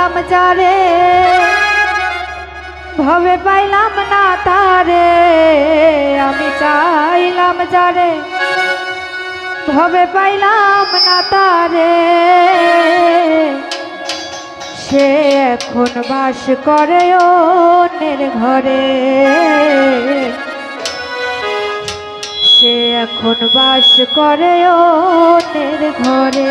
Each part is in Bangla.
চাইলাম যারে, ভবে পাইলাম না তারে, আমি চাইলাম যারে, ভবে পাইলাম না তারে। সে এখন বাস করে অন্যের ঘরে। সে এখন বাস করে অন্যের ঘরে।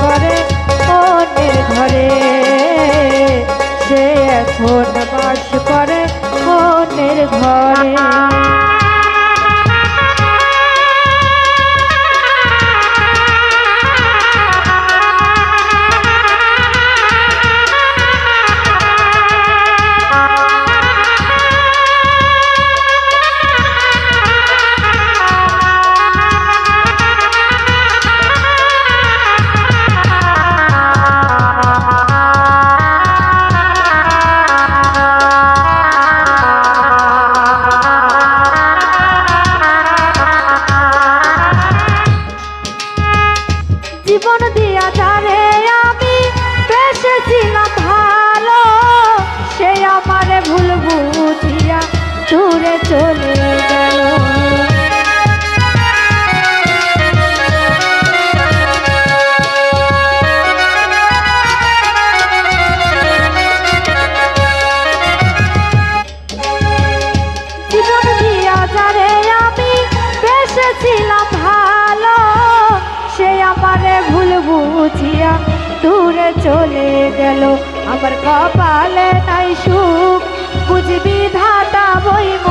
করে অন্যের ঘরে। সে এখন বাস করে অন্যের ঘরে। জীবন দিয়া যারে আমি বেসেছিলাম ভালো, সে আমারে ভুল বুঝিয়া দূরে চলে গেল। জীবন দিয়া বুঝিয়া দূরে চলে গেল। আমার কপালে নাই সুখ বুঝবি ধাতা বইব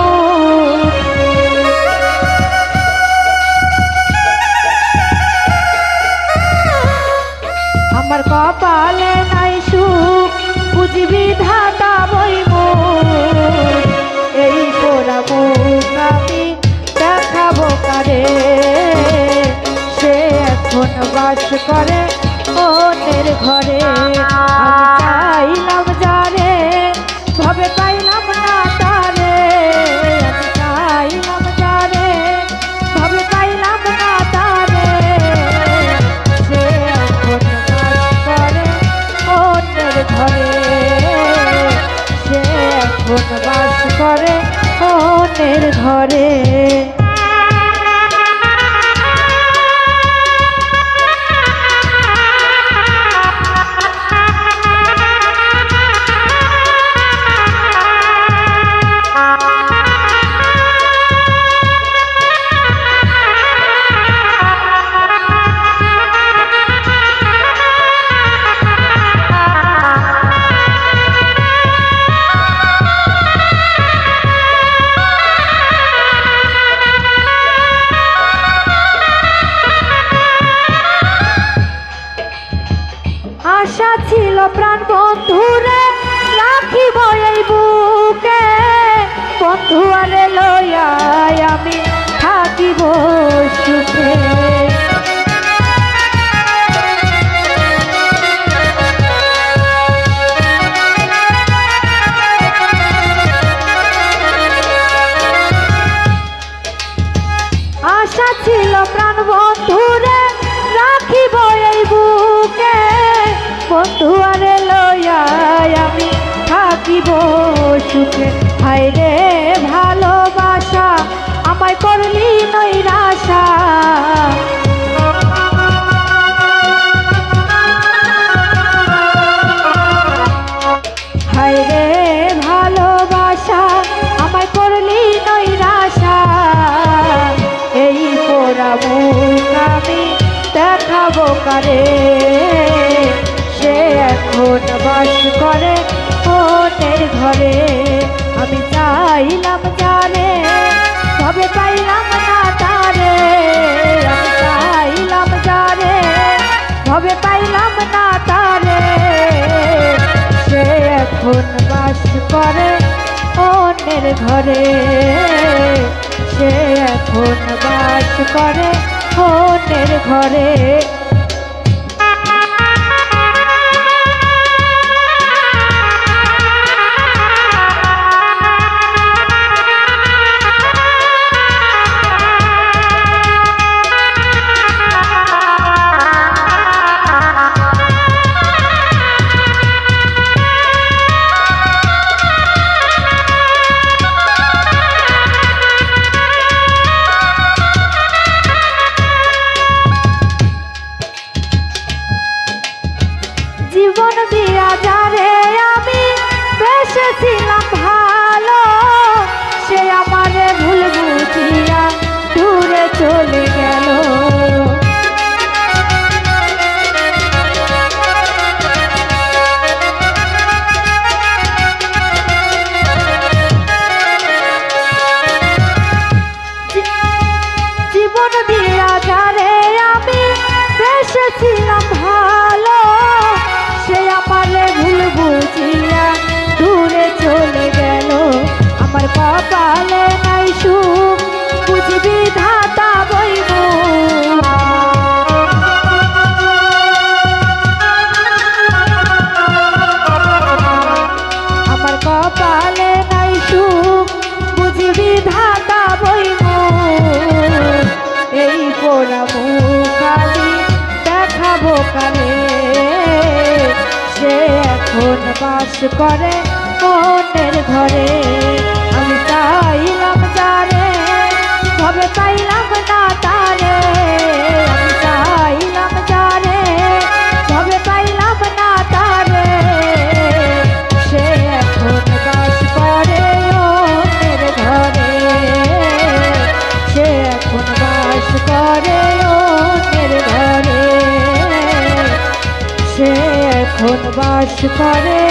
বাস করে অন্যের ঘরে। চাইলাম যারে ভবে পাইলাম না তারে। চাইলাম যারে ভবে পাইলাম না তারে। করে অন্যের ঘরে। সে এখন বাস করে অন্যের ঘরে। পারে, সে এখন বাস করে হোটেল ঘরে। আমি চাইলাম জানে, তবে পাইলাম না তারে। চাইলাম জানে, তবে পাইলাম না তারে। সে এখন বাস করে অন্যের ঘরে। সে এখন বাস করে অন্যের ঘরে। দিয়া বাস করে অন্যের ঘরে। আমি চাইলাম যারে, তবে পাইলাম না তারে। আমি চাইলাম যারে, তবে পাইলাম না তারে। সে এখন বাস করে অন্যের ঘরে। সে এখন বাস করে অন্যের ঘরে। সে এখন বাস করে